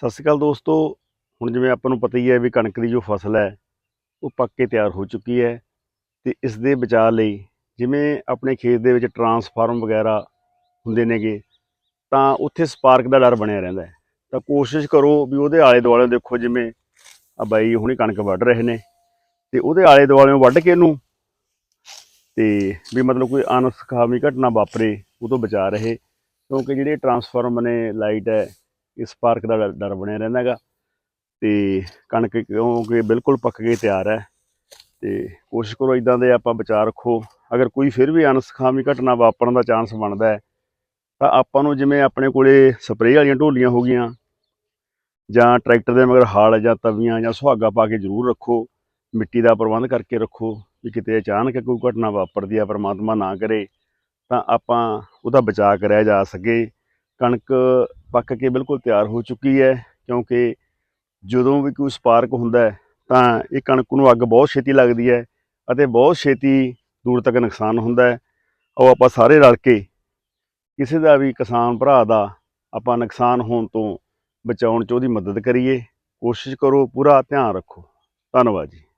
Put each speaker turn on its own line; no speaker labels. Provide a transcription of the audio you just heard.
ਸਤਿ ਸ਼੍ਰੀ ਅਕਾਲ ਦੋਸਤੋ। ਹੁਣ ਜਿਵੇਂ ਆਪਾਂ ਨੂੰ ਪਤਾ ਹੀ ਹੈ ਵੀ ਕਣਕ ਦੀ ਜੋ ਫਸਲ ਹੈ, ਉਹ ਪੱਕ ਕੇ ਤਿਆਰ ਹੋ ਚੁੱਕੀ ਹੈ ਤੇ ਇਸ ਦੇ ਬਚਾਅ ਲਈ ਜਿਵੇਂ ਆਪਣੇ ਖੇਤ ਦੇ ਵਿੱਚ ਟਰਾਂਸਫਾਰਮ ਵਗੈਰਾ ਹੁੰਦੇ ਨੇਗੇ, ਤਾਂ ਉੱਥੇ ਸਪਾਰਕ ਦਾ ਡਰ ਬਣਿਆ ਰਹਿੰਦਾ ਹੈ। ਤਾਂ ਕੋਸ਼ਿਸ਼ ਕਰੋ ਵੀ ਉਹਦੇ ਆਲੇ ਦੁਆਲੇ ਦੇਖੋ ਜਿਵੇਂ ਆ ਬਾਈ ਹੁਣੀ ਕਣਕ ਵੱਢ ਰਹੇ ਨੇ ਤੇ ਉਹਦੇ ਆਲੇ ਦੁਆਲੇ ਵੱਢ ਕੇ ਇਹਨੂੰ ਤੇ ਵੀ ਮਤਲਬ ਕੋਈ ਅਨਸਖਾਵੀ ਘਟਨਾ ਵਾਪਰੇ, ਉਹ ਤੋਂ ਬਚਾ ਰਹੇ। ਕਿਉਂਕਿ ਜਿਹੜੇ ਟਰਾਂਸਫਾਰਮ ਨੇ, ਲਾਈਟ ਹੈ ਇਸ ਪਾਰਕ ਦਾ ਡਰ- ਬਣਿਆ ਰਹਿੰਦਾ ਹੈਗਾ ਤੇ ਕਣਕ ਕਿਉਂਕਿ ਬਿਲਕੁਲ ਪੱਕ ਕੇ ਤਿਆਰ ਹੈ ਤੇ ਕੋਸ਼ਿਸ਼ ਕਰੋ ਇਦਾਂ ਦੇ ਆਪਾਂ ਬਚਾਅ ਰੱਖੋ। ਅਗਰ ਕੋਈ ਫਿਰ ਵੀ ਅਨਸਖਾਵੀ ਘਟਨਾ ਵਾਪਰਨ ਦਾ ਚਾਂਸ ਬਣਦਾ ਹੈ, ਤਾਂ ਆਪਾਂ ਨੂੰ ਜਿਵੇਂ ਆਪਣੇ ਕੋਲੇ ਸਪਰੇਅ ਵਾਲੀਆਂ ਢੋਲੀਆਂ ਹੋ ਗਈਆਂ ਜਾਂ ਟਰੈਕਟਰ ਦੇ ਮਗਰ ਹਾਲ ਜਾਂ ਤਵੀਆਂ ਜਾਂ ਸੁਹਾਗਾ ਪਾ ਕੇ ਜ਼ਰੂਰ ਰੱਖੋ, ਮਿੱਟੀ ਦਾ ਪ੍ਰਬੰਧ ਕਰਕੇ ਰੱਖੋ ਵੀ ਕਿਤੇ ਅਚਾਨਕ ਕੋਈ ਘਟਨਾ ਵਾਪਰਦੀ ਆ, ਪਰਮਾਤਮਾ ਨਾ ਕਰੇ, ਤਾਂ ਆਪਾਂ ਉਹਦਾ ਬਚਾਅ ਕਰਿਆ ਜਾ ਸਕੇ। ਕਣਕ ਪੱਕ ਕੇ ਬਿਲਕੁਲ ਤਿਆਰ ਹੋ ਚੁੱਕੀ ਹੈ, ਕਿਉਂਕਿ ਜਦੋਂ ਵੀ ਕੋਈ ਸਪਾਰਕ ਹੁੰਦਾ ਹੈ, ਤਾਂ ਇਹ ਕਣਕ ਨੂੰ ਅੱਗ ਬਹੁਤ ਛੇਤੀ ਲੱਗਦੀ ਹੈ ਅਤੇ ਬਹੁਤ ਛੇਤੀ ਦੂਰ ਤੱਕ ਨੁਕਸਾਨ ਹੁੰਦਾ ਹੈ। ਉਹ ਆਪਾਂ ਸਾਰੇ ਰਲ ਕੇ ਕਿਸੇ ਦਾ ਵੀ ਕਿਸਾਨ ਭਰਾ ਦਾ ਆਪਾਂ ਨੁਕਸਾਨ ਹੋਣ ਤੋਂ ਬਚਾਉਣ 'ਚ ਉਹਦੀ ਮਦਦ ਕਰੀਏ। ਕੋਸ਼ਿਸ਼ ਕਰੋ, ਪੂਰਾ ਧਿਆਨ ਰੱਖੋ। ਧੰਨਵਾਦ ਜੀ।